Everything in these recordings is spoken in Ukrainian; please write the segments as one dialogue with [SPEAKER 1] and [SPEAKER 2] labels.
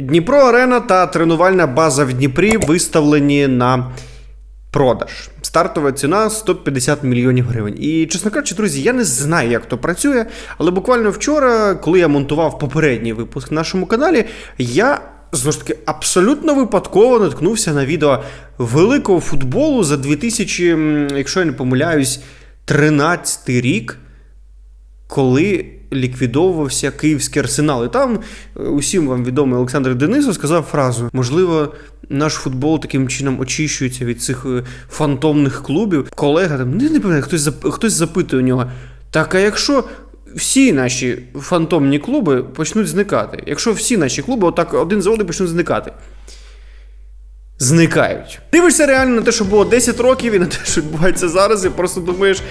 [SPEAKER 1] Дніпро Арена та тренувальна база в Дніпрі виставлені на продаж. Стартова ціна 150 мільйонів гривень. І, чесно кажучи, друзі, я не знаю, як то працює, але буквально вчора, коли я монтував попередній випуск на нашому каналі, я. Знову ж таки, абсолютно випадково наткнувся на відео великого футболу за 2000, якщо я не помиляюсь, 13 рік коли ліквідовувався київський арсенал. І там е, усім вам відомий Олександр Денисов сказав фразу: можливо, наш футбол таким чином очищується від цих е, фантомних клубів. Колега там не, не пам'ятаю, хтось хтось запитує у нього. Так, а якщо всі наші фантомні клуби почнуть зникати, якщо всі наші клуби отак один за одним почнуть зникати. Зникають. Дивишся реально на те, що було 10 років, і на те, що відбувається зараз, і просто думаєш,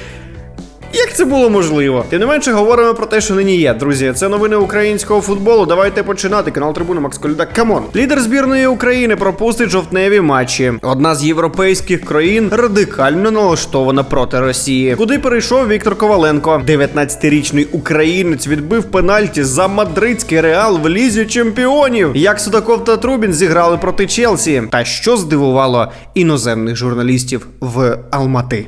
[SPEAKER 1] як це було можливо? Тим не менше, говоримо про те, що нині є. Друзі, це новини українського футболу. Давайте починати. Канал Трибуна Макс Коляда. Камон. Лідер збірної України пропустить жовтневі матчі. Одна з європейських країн радикально налаштована проти Росії. Куди перейшов Віктор Коваленко? 19-річний українець відбив пенальті за мадридський реал в лізі чемпіонів. Як Судаков та Трубін зіграли проти Челсі. Та що здивувало іноземних журналістів в Алмати.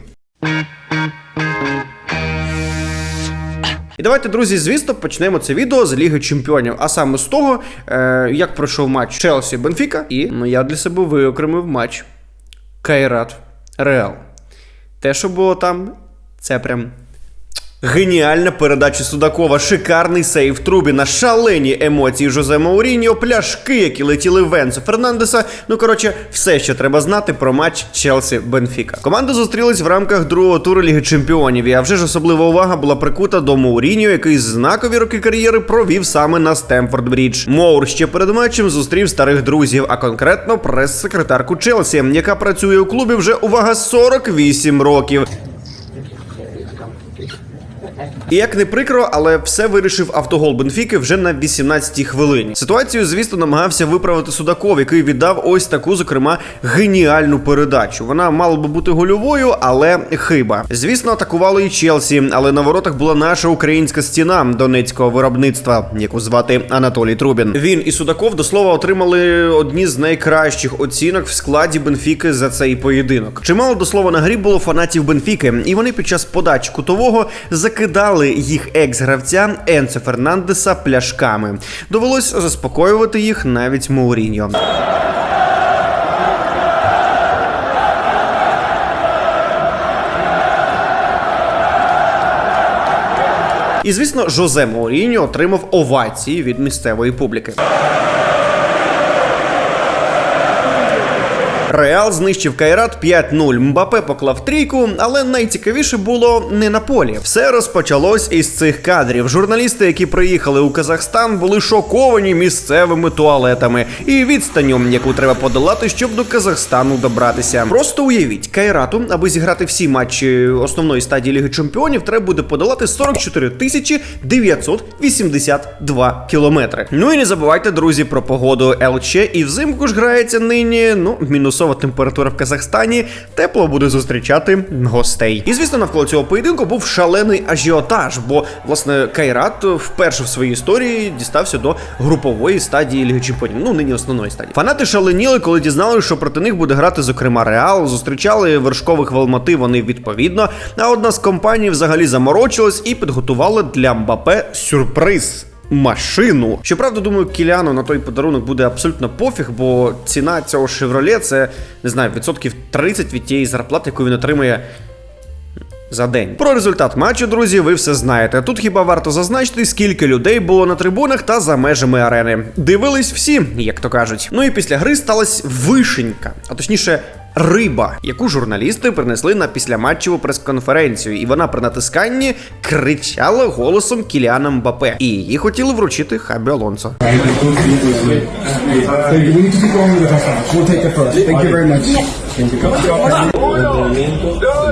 [SPEAKER 1] І давайте, друзі, звісно, почнемо це відео з Ліги Чемпіонів, а саме з того, е, як пройшов матч Челсі Бенфіка, і ну, я для себе виокремив матч Кайрат Реал. Те, що було там, це прям. Геніальна передача Судакова, шикарний сейв Трубіна, шалені емоції Жозе Мауріньо, пляшки, які летіли в Венсо Фернандеса. Ну коротше, все, що треба знати про матч Челсі Бенфіка. Команди зустрілись в рамках другого туру Ліги Чемпіонів. І а вже ж особлива увага була прикута до Мауріньо, який знакові роки кар'єри провів саме на Стемфорд Брідж. Моур ще перед матчем зустрів старих друзів, а конкретно прес-секретарку Челсі, яка працює у клубі вже увага 48 років. І як не прикро, але все вирішив автогол Бенфіки вже на 18-й хвилині. Ситуацію, звісно, намагався виправити Судаков, який віддав ось таку, зокрема, геніальну передачу. Вона мала би бути гольовою, але хиба. Звісно, атакували і Челсі, але на воротах була наша українська стіна донецького виробництва, яку звати Анатолій Трубін. Він і Судаков до слова отримали одні з найкращих оцінок в складі Бенфіки за цей поєдинок. Чимало до слова на грі було фанатів Бенфіки, і вони під час подачі кутового закидали їх екс-гравця Енце Фернандеса пляшками. Довелось заспокоювати їх навіть Мауріньо. І звісно, Жозе Мауріньо отримав овації від місцевої публіки. Реал знищив Кайрат 5-0. Мбапе поклав трійку, але найцікавіше було не на полі. Все розпочалось із цих кадрів. Журналісти, які приїхали у Казахстан, були шоковані місцевими туалетами і відстанню, яку треба подолати, щоб до Казахстану добратися. Просто уявіть, Кайрату, аби зіграти всі матчі основної стадії Ліги Чемпіонів, треба буде подолати 44 тисячі 982 кілометри. Ну і не забувайте, друзі, про погоду ЛЧ. І взимку ж грається нині. Ну, мінусова температура в Казахстані. Тепло буде зустрічати гостей. І звісно, навколо цього поєдинку був шалений ажіотаж, бо власне Кайрат вперше в своїй історії дістався до групової стадії Ліги Чемпіонів. Ну, нині основної стадії. Фанати шаленіли, коли дізналися, що проти них буде грати, зокрема, Реал. Зустрічали вершкових Алмати вони відповідно. А одна з компаній взагалі заморочилась і підготувала для Мбапе сюрприз. Машину. Щоправда, думаю, Кіляну на той подарунок буде абсолютно пофіг, бо ціна цього Chevrolet це не знаю, відсотків 30 від тієї зарплати, яку він отримує за день. Про результат матчу, друзі, ви все знаєте. Тут хіба варто зазначити, скільки людей було на трибунах та за межами арени. Дивились всі, як то кажуть. Ну і після гри сталася вишенька, а точніше. Риба, яку журналісти принесли на післяматчеву прес-конференцію, і вона при натисканні кричала голосом Кіліана Мбапе. І її хотіли вручити Хабі Алонсо.
[SPEAKER 2] Thank you. We'll take it first. Thank very much.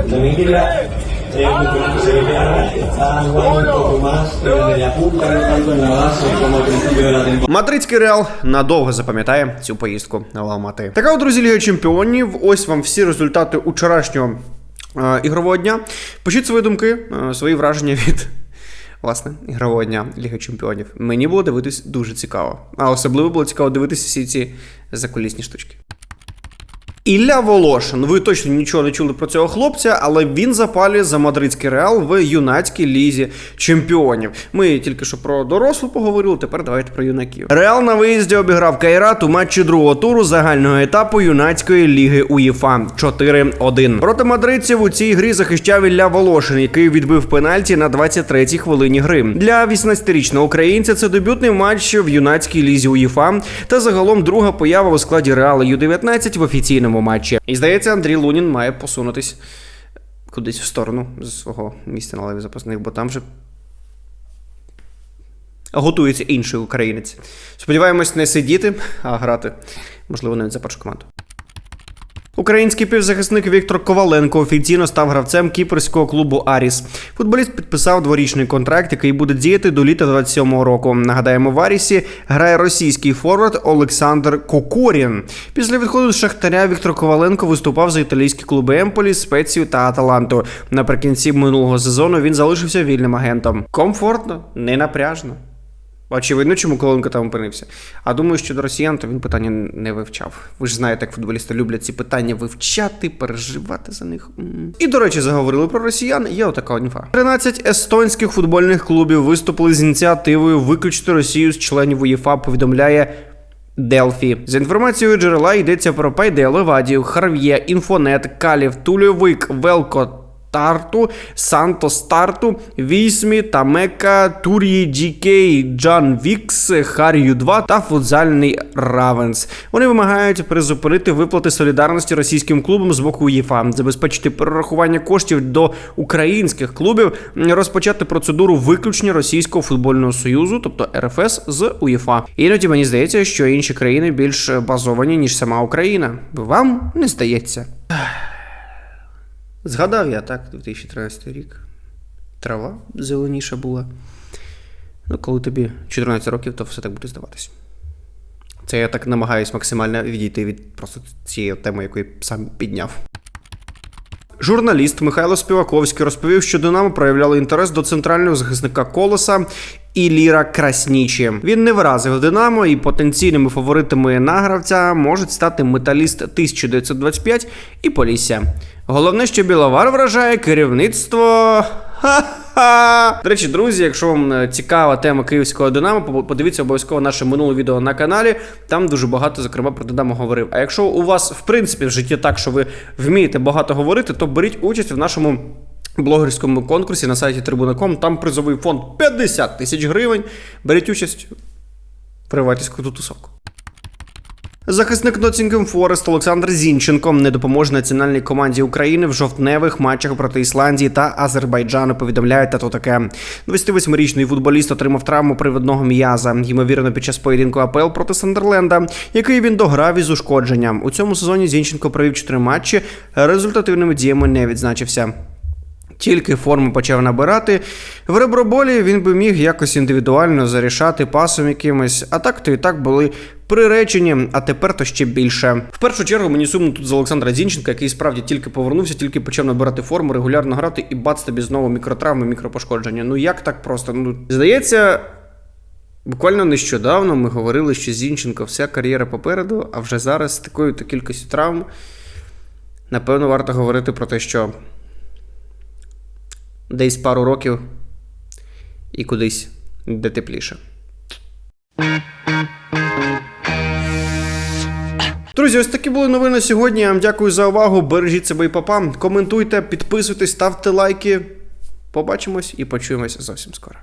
[SPEAKER 2] Thank you.
[SPEAKER 3] Eh, se veía que está jugando un poco más desde la punta, no tanto en la base como al principio de la temporada.
[SPEAKER 1] Мадридський реал надовго запам'ятає цю поїздку в Алмати. Така от, друзі, Ліга Чемпіонів. Ось вам всі результати учорашнього е, ігрового дня. Пишіть свої думки, е, свої враження від власне, ігрового дня Ліги Чемпіонів. Мені було дивитись дуже цікаво. А особливо було цікаво дивитися всі ці закулісні штучки. Ілля Волошин. Ви точно нічого не чули про цього хлопця, але він запалює за мадридський реал в юнацькій лізі чемпіонів. Ми тільки що про дорослу поговорили. Тепер давайте про юнаків. Реал на виїзді обіграв Кайрат у матчі другого туру загального етапу юнацької ліги УЄФА 4-1. Проти мадридців у цій грі захищав Ілля Волошин, який відбив пенальті на 23-й хвилині гри. Для 18-річного українця це дебютний матч в юнацькій лізі УЄФА та загалом друга поява у складі Реала Ю-19 в офіційному матчі. І здається, Андрій Лунін має посунутись кудись в сторону з свого місця на лаві запасних, бо там вже готується інший українець. Сподіваємось, не сидіти, а грати. Можливо, навіть за першу команду. Український півзахисник Віктор Коваленко офіційно став гравцем кіпрського клубу Аріс. Футболіст підписав дворічний контракт, який буде діяти до літа 27-го року. Нагадаємо, в Арісі грає російський форвард Олександр Кокорін. Після відходу з Шахтаря Віктор Коваленко виступав за італійські клуби Емполі, Спецію та Аталанту. Наприкінці минулого сезону він залишився вільним агентом. Комфортно, не напряжно. Очевидно, чому Колонко там опинився. А думаю, що до росіян то він питання не вивчав. Ви ж знаєте, як футболісти люблять ці питання вивчати, переживати за них. І, до речі, заговорили про росіян. Є отака інфа. 13 естонських футбольних клубів виступили з ініціативою виключити Росію з членів УЄФА, повідомляє. Делфі. За інформацією джерела йдеться про Пайде, Левадію, Харв'є, Інфонет, Калів, Тульовик, Велко. Тарту, Сантос Тарту, Вісмі, Тамека, Тур'ї, Джікей, Джан Вікс, Хар'ю 2 та футзальний Равенс. Вони вимагають призупинити виплати солідарності російським клубам з боку УЄФА, забезпечити перерахування коштів до українських клубів, розпочати процедуру виключення Російського футбольного союзу, тобто РФС, з УЄФА. Іноді мені здається, що інші країни більш базовані ніж сама Україна. Вам не здається. Згадав я так, 2013 рік. Трава зеленіша була. Ну, коли тобі 14 років, то все так буде здаватись. Це я так намагаюсь максимально відійти від просто цієї теми, яку я сам підняв. Журналіст Михайло Співаковський розповів, що Динамо проявляли інтерес до центрального захисника колоса. І Ліра Краснічі. Він не вразив Динамо, і потенційними фаворитами на гравця можуть стати металіст 1925 і Полісся. Головне, що Біловар вражає керівництво. Ха-ха! До речі, друзі, якщо вам е, цікава тема київського Динамо, подивіться обов'язково наше минуле відео на каналі. Там дуже багато, зокрема, про Динамо говорив. А якщо у вас, в принципі, в житті так, що ви вмієте багато говорити, то беріть участь в нашому. Блогерському конкурсі на сайті Tribuna.com. Там призовий фонд 50 тисяч гривень. Беріть участь, в круту тусовку. Захисник Ноттінгем Форест Олександр Зінченко не допоможе національній команді України в жовтневих матчах проти Ісландії та Азербайджану. Повідомляє та то таке. 28-річний футболіст отримав травму приводного м'яза, ймовірно, під час поєдинку АПЛ проти Сандерленда, який він дограв із ушкодженням. У цьому сезоні Зінченко провів 4 матчі. Результативними діями не відзначився. Тільки форму почав набирати. В реброболі він би міг якось індивідуально зарішати пасом якимось, а так то і так були приречені, а тепер то ще більше. В першу чергу мені сумно тут за Олександра Зінченка, який справді тільки повернувся, тільки почав набирати форму, регулярно грати, і бац тобі знову мікротравми, мікропошкодження. Ну як так просто? Ну здається. Буквально нещодавно ми говорили, що Зінченко вся кар'єра попереду, а вже зараз з такою кількістю травм. Напевно, варто говорити про те, що десь пару років і кудись де тепліше. Друзі, ось такі були новини сьогодні. Я вам дякую за увагу. Бережіть себе і папа. Коментуйте, підписуйтесь, ставте лайки. Побачимось і почуємося зовсім скоро.